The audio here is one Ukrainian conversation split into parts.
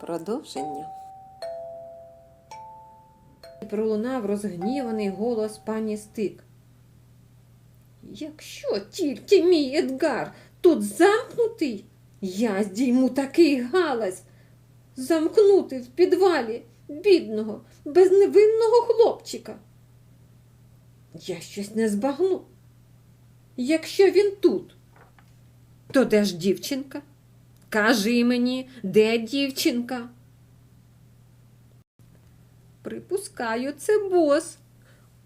Продовження. Пролунав розгніваний голос пані Стик. Якщо тільки мій Едгар тут замкнутий, я здійму такий галас. Замкнути в підвалі бідного, безневинного хлопчика. Я щось не збагну. Якщо він тут, то де ж дівчинка? Кажи мені, де дівчинка? Припускаю, це бос.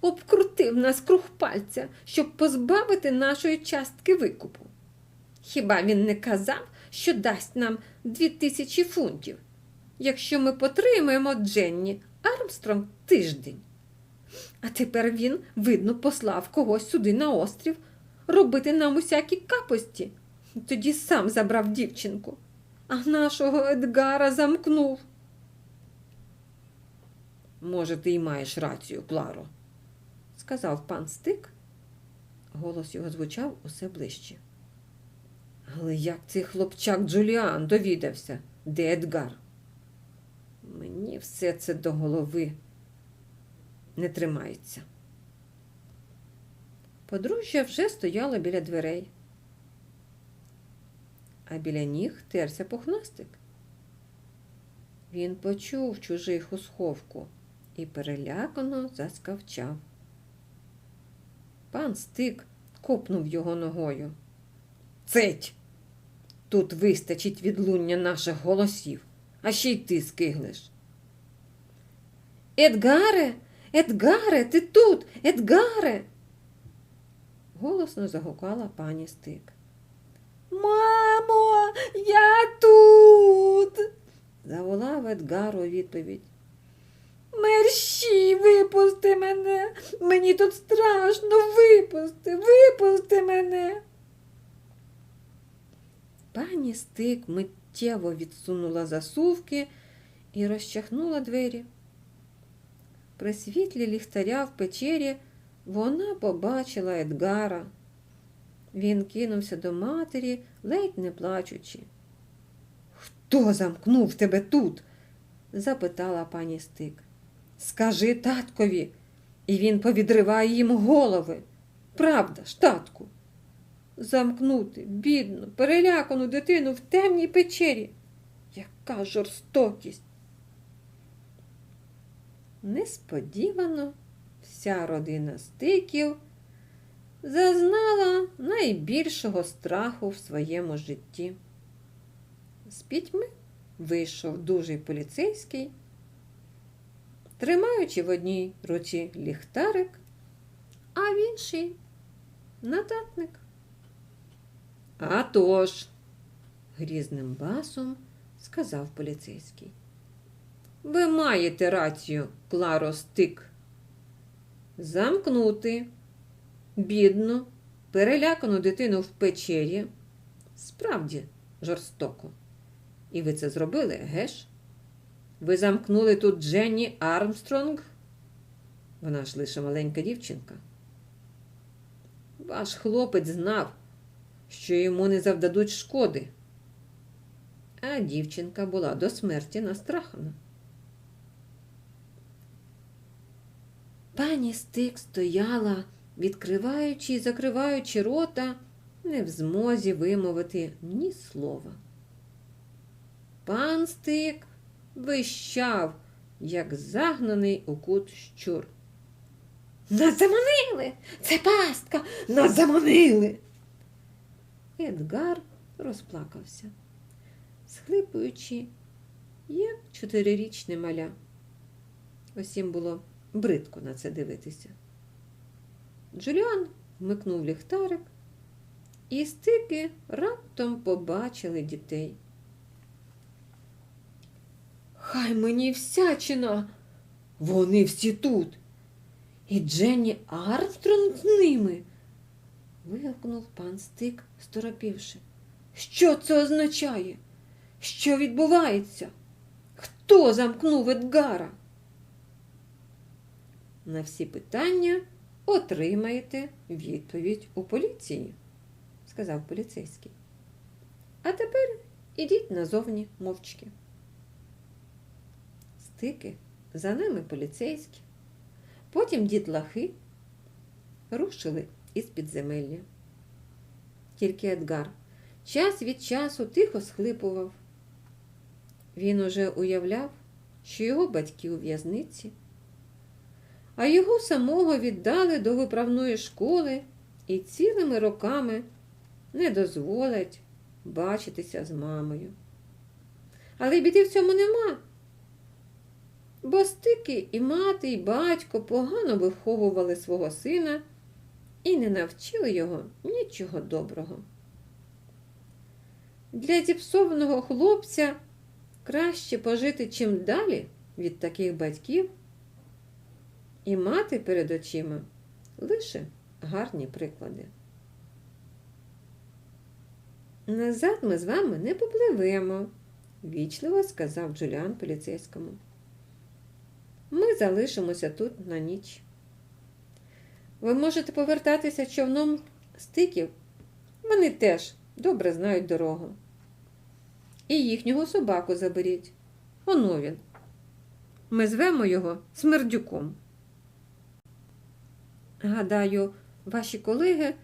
Обкрутив нас круг пальця, щоб позбавити нашої частки викупу. Хіба він не казав, що дасть нам дві тисячі фунтів, якщо ми потримаємо Дженні Армстронг тиждень? А тепер він, видно, послав когось сюди на острів робити нам усякі капості. Тоді сам забрав дівчинку, а нашого Едгара замкнув. Може, ти й маєш рацію, Кларо, сказав пан Стик. Голос його звучав усе ближче. Але як цей хлопчак Джуліан довідався, де Едгар? Мені все це до голови не тримається. Подружжя вже стояло біля дверей, а біля ніг терся пухнастик. Він почув чужих у сховку і перелякано заскавчав. Пан стик копнув його ногою. Цить! Тут вистачить відлуння наших голосів, а ще й ти скиглиш. Едгаре, Едгаре, ти тут, Едгаре. Голосно загукала пані стик. Мамо, я тут. заволав Едгар у відповідь. Мерщій, випусти мене. Мені тут страшно, випусти, випусти мене. Пані стик миттєво відсунула засувки і розчахнула двері. При світлі ліхтаря в печері вона побачила Едгара. Він кинувся до матері, ледь не плачучи. Хто замкнув тебе тут? запитала пані Стик. Скажи таткові, і він повідриває їм голови. Правда ж, татку? Замкнути бідну, перелякану дитину в темній печері. Яка жорстокість. Несподівано вся родина стиків зазнала найбільшого страху в своєму житті. З пітьми вийшов дужий поліцейський, тримаючи в одній руці ліхтарик, а в іншій нататник. «А тож», – грізним басом сказав поліцейський. Ви маєте рацію, Кларо Стик. Замкнути бідну, перелякану дитину в печері справді жорстоко. І ви це зробили, геш? Ви замкнули тут Дженні Армстронг? Вона ж лише маленька дівчинка. Ваш хлопець знав, що йому не завдадуть шкоди. А дівчинка була до смерті настрахана. Пані Стик стояла, відкриваючи і закриваючи рота, не в змозі вимовити ні слова. Пан Стик вищав, як загнаний у кут щур. Нас заманили! Це пастка! Нас заманили! Едгар розплакався, схлипуючи, як чотирирічне маля. Усім було бридко на це дивитися. Джуліан вмикнув ліхтарик, і стики раптом побачили дітей. Хай мені всячина, вони всі тут. І Дженні Армстронг з ними. вигукнув пан Стик, сторопівши. Що це означає? Що відбувається? Хто замкнув Едгара? На всі питання отримаєте відповідь у поліції, сказав поліцейський. А тепер ідіть назовні мовчки. стики, за ними поліцейські, потім дітлахи рушили із підземелля. Тільки Едгар час від часу тихо схлипував. Він уже уявляв, що його батьки у в'язниці, а його самого віддали до виправної школи і цілими роками не дозволять бачитися з мамою. Але біди в цьому нема. Бо стики і мати, і батько погано виховували свого сина і не навчили його нічого доброго. Для зіпсованого хлопця краще пожити чим далі від таких батьків і мати перед очима лише гарні приклади. Назад ми з вами не попливемо, вічливо сказав Джуліан поліцейському. Ми залишимося тут на ніч. Ви можете повертатися човном стиків. Вони теж добре знають дорогу. І їхнього собаку заберіть. Оно він. Ми звемо його смердюком. Гадаю, ваші колеги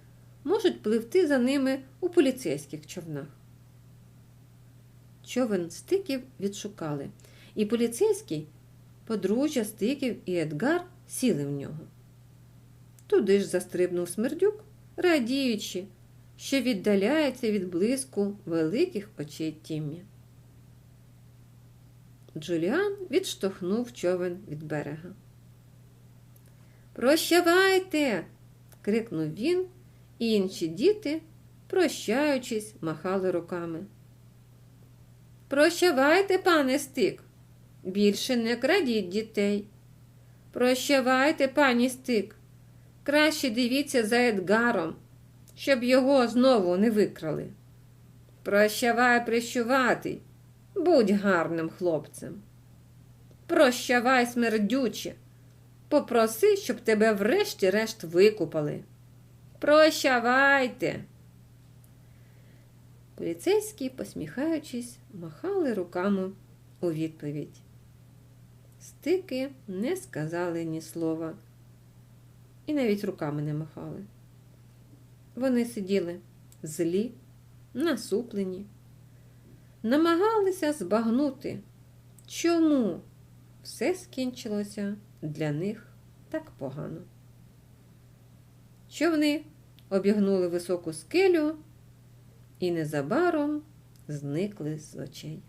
можуть пливти за ними у поліцейських човнах. Човен стиків відшукали, і поліцейський, подружжя стиків і Едгар сіли в нього. Туди ж застрибнув смердюк, радіючи, що віддаляється від блиску великих очей Тіммі. Джуліан відштовхнув човен від берега. Прощавайте. крикнув він, і інші діти, прощаючись, махали руками. Прощавайте, пане стик, більше не крадіть дітей. Прощавайте, пані стик, краще дивіться за Едгаром, щоб його знову не викрали. Прощавай, прищуватий, будь гарним хлопцем. Прощавай, смердюче, попроси, щоб тебе врешті-решт викупали. Прощавайте. Поліцейські, посміхаючись, махали руками у відповідь. Стики не сказали ні слова і навіть руками не махали. Вони сиділи злі, насуплені, намагалися збагнути, чому все скінчилося для них так погано. Човни обігнули високу скелю і незабаром зникли з очей.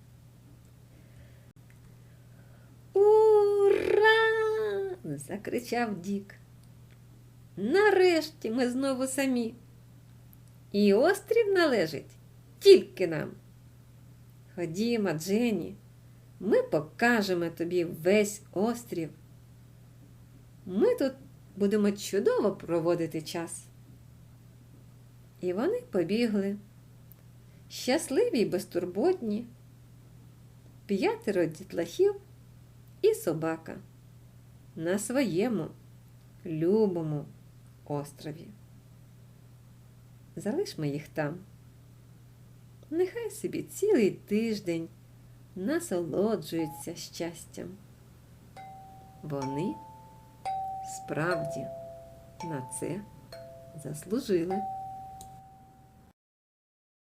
Ура! закричав Дік. Нарешті ми знову самі. І острів належить тільки нам. Ходімо, Дженні, ми покажемо тобі весь острів. Ми тут будемо чудово проводити час. І вони побігли, щасливі й безтурботні, п'ятеро дітлахів і собака на своєму любому острові. Залишмо їх там. Нехай собі цілий тиждень насолоджуються щастям. Вони справді на це заслужили.